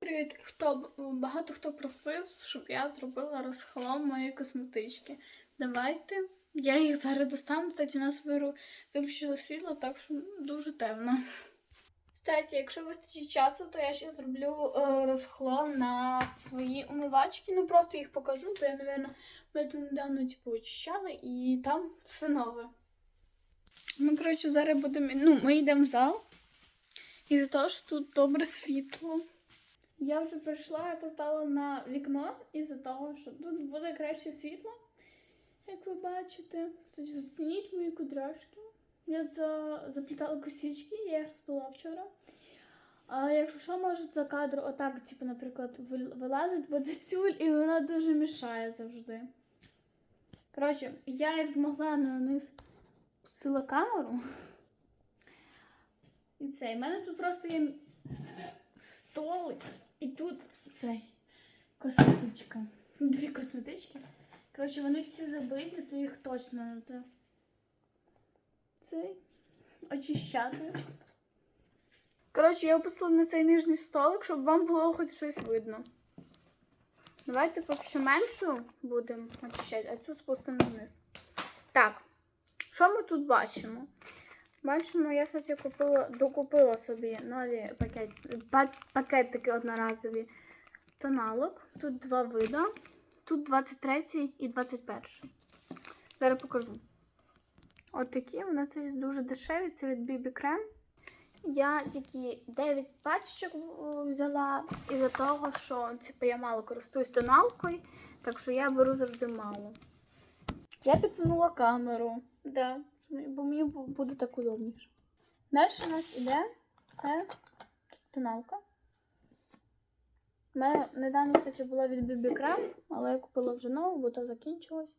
Привіт, хто багато хто просив, щоб я зробила розхлам моєї косметички. Давайте. Я їх зараз достану. Кстати, у нас виключили світло, так що дуже темно. Кстати, якщо вистачить часу, то я ще зроблю е, розхлам на свої умивачки. Ну просто їх покажу, бо я, напевно, ми тут недавно типу, очищали і там все нове. Ми, коротше, зараз будемо. Ну, ми йдемо в зал. І за того, що тут добре світло. Я вже прийшла, я поставила на вікно із-за того, що тут буде краще світло. Як ви бачите, Кстати, зацініть мої кудряшки. Я за... заплітала косички, я їх розпила вчора. А якщо що, може за кадр отак, типу, наприклад, вил- вилазить, бо це тюль, і вона дуже мішає завжди. Коротше, я як змогла на низ пустила камеру. І цей. У мене тут просто є столик. І тут цей косметичка. Дві косметички. Коротше, вони всі забиті, то їх точно треба цей очищати. Коротше, я опустила на цей нижній столик, щоб вам було хоч щось видно. Давайте поки меншу будемо очищати, а цю спустимо вниз. Так, що ми тут бачимо? Бачимо, я, кстати, купила, докупила собі нові пакет, пакетики одноразові тоналок. Тут два вида. Тут 23 і 21. Зараз покажу. От такі у нас дуже дешеві. Це від BB Крем. Я тільки 9 пачечок взяла із-за того, що типу, я мало користуюсь тоналкою, так що я беру завжди мало. Я підсунула камеру. Да, бо мені буде так удобніше. Далі у нас іде це тоналка. У мене недавно, кстати, була від BB Крем, але я купила вже нову, бо та закінчилась.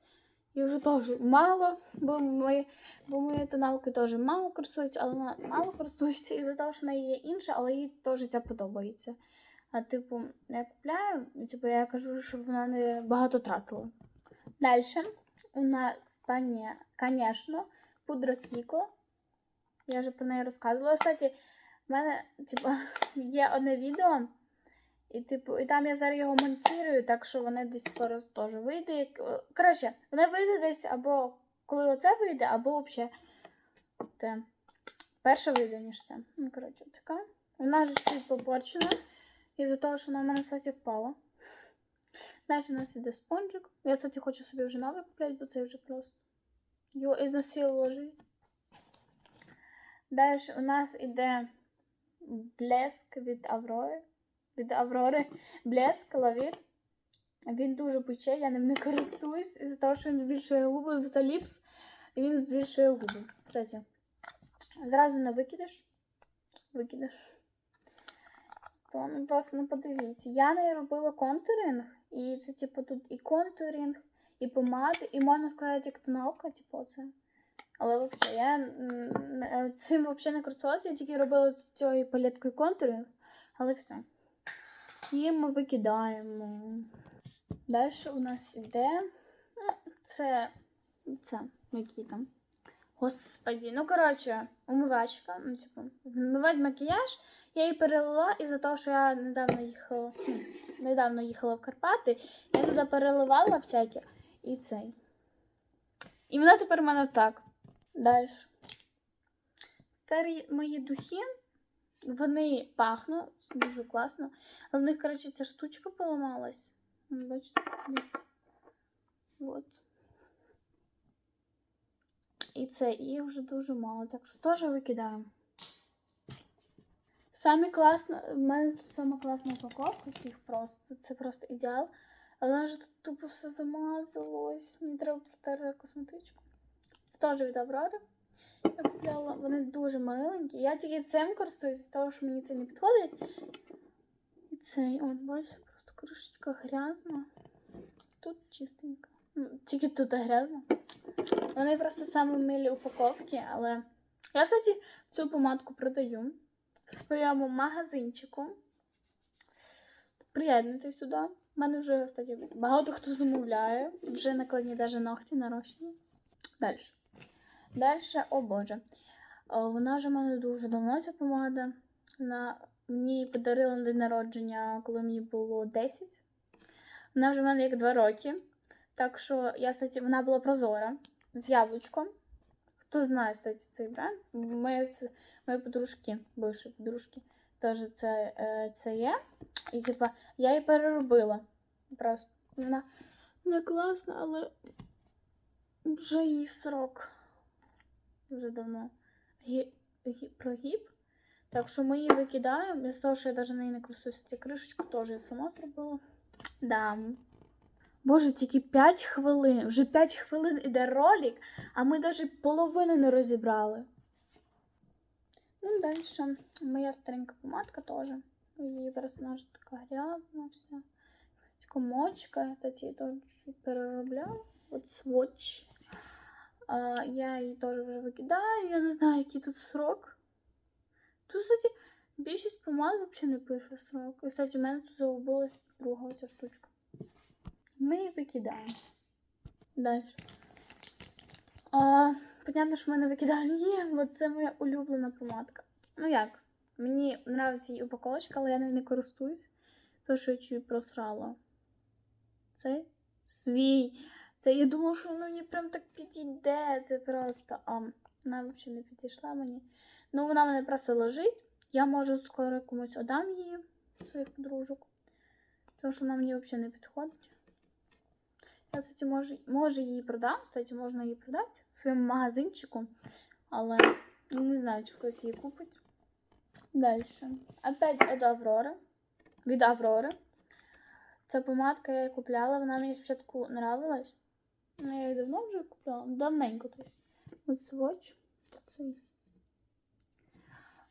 І вже теж мало, бо мої, бо мої тоналки теж мало користуються, але вона мало користується із-за того, що в неї є інша, але їй теж ця подобається. А типу, я купляю, і, типу, я кажу, щоб вона не багато тратила. Далі у нас, пані, звісно, пудра Кіко. Я вже про неї розказувала. Кстати, в мене, типу, є одне відео. І, типу, і там я зараз його монтую, так що воно десь скоро теж вийде. Коротше, воно вийде десь або коли оце вийде, або взагалі те. Перше вийде, ніж це. Ну, коротше, така. Вона вже чуть попорчена. Із-за того, що вона в мене, кстати, впала. Далі у нас іде спонжик. Я, кстати, хочу собі вже новий купляти, бо це вже просто. Його ізнасилувала жизнь. Далі у нас іде блеск від Аврори. Від Аврори. Блеск, лавіт. Він дуже пече, я ним не користуюсь, із-за того, що він збільшує губи за ліпс, і він збільшує губи. Кстати, зразу не викидеш. Викидеш. То ну просто ну подивіться. Я не робила контуринг, і це, типу, тут і контуринг, і помади, і можна сказати, як тоналка, типу, це. Але взагалі, я м, цим взагалі не користувалася, я тільки робила з цією палеткою контуринг, але все. І ми викидаємо. Далі у нас іде. Ну, це. Це. Які там? Господі. Ну, коротше, умивачка. Ну, типу, змивати макіяж. Я її перелила із-за того, що я недавно їхала. ну, Недавно їхала в Карпати. Я туди переливала всяке. І цей. І вона тепер в мене так. Далі. Старі мої духи. Вони пахнуть дуже класно. Але в них, коротше, ця штучка поламалась. Бачите? Вот. І це, їх вже дуже мало, так що теж викидаємо. Самі класно, в мене тут сама класна упаковка цих просто. Це просто ідеал. Але ж тут тупо все замазалось. Мені треба протерти косметичку. Це теж від Аврори. Я купляла, вони дуже маленькі. Я тільки цим користуюсь, з того, що мені це не підходить. І цей, от, бачиш, просто кришечка грязна. Тут чистенько. Ну, Тільки тут грязно. Вони просто саме милі упаковки, але я, кстати, цю помадку продаю в своєму магазинчику. Приєднуйтесь сюди. У мене вже, кстати, багато хто замовляє. Вже накладні навіть ногті нарощені. Далі. Далі, о Боже. Вона вже в мене дуже давно ця помада. Вона мені її подарили на день народження, коли мені було 10. Вона вже в мене як 2 роки. Так що я, кстати, вона була прозора з яблучком. Хто знає, кстати, цей бренд? Моє, з- мої подружки, бивші подружки, теж це, е, це є. І типа я її переробила. Просто вона, вона класна, але вже її срок. Вже давно. Гі, гі, прогиб. Так що ми її викидаємо. З того, що я навіть нею не користуюся, цю кришечку теж я сама зробила. Да. Боже, тільки 5 хвилин. Вже 5 хвилин іде ролик, а ми навіть половину не розібрали. Ну, далі. Моя старенька помадка теж. Її просто вона вже така грязна вся. Комочка, я її теж чуть переробляла. От сводч. А, я її теж вже викидаю. Я не знаю, який тут срок. Тут, кстати, більшість помад взагалі не пише срок. І, кстати, у мене тут загубилась друга оця штучка. Ми її викидаємо. Далі. А, понятно, що ми не викидаємо її, бо це моя улюблена помадка. Ну як? Мені подобається її упаковочка, але я нею не користуюсь. Тому що я чую просрала. Це свій. Це я думала, що воно мені прям так підійде. Це просто. А вона взагалі не підійшла мені. Ну, вона мене просто лежить. Я можу скоро комусь отдам її, своїх подружок. Тому що вона мені взагалі не підходить. Я, кстати, може, може її продам. Кстати, можна її продати в своєму магазинчику. Але не знаю, чи хтось її купить. Далі. Опять від Аврори. Від Аврори. Ця помадка я її купляла. Вона мені спочатку нравилась. Ну, я її давно вже купляла. Давненько. Тобто. Ось. Цей.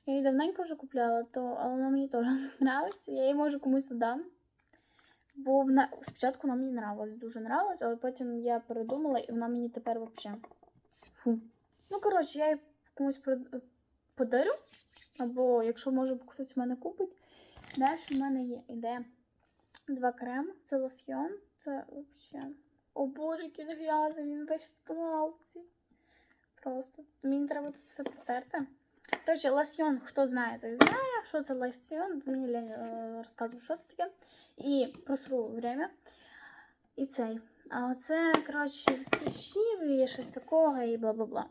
Я її давненько вже купляла, то, але вона мені теж подобається. Я її можу комусь дам. Бо вона спочатку вона мені нравилась, дуже нравилась, але потім я передумала, і вона мені тепер взагалі. Фу. Ну, коротше, я її комусь подарю. Або якщо може хтось в мене купить. Далі в мене є іде два креми. Це лосьйон. Це взагалі. О боже, який грязний, він весь в тоналці. Просто мені треба тут все протерти. Коротше, лосьйон, хто знає, той знає, що це лосьйон. Мені Лень е, розказував, що це таке. І просру время. І цей. А оце, коротше, пішів і щось такого, і бла-бла-бла.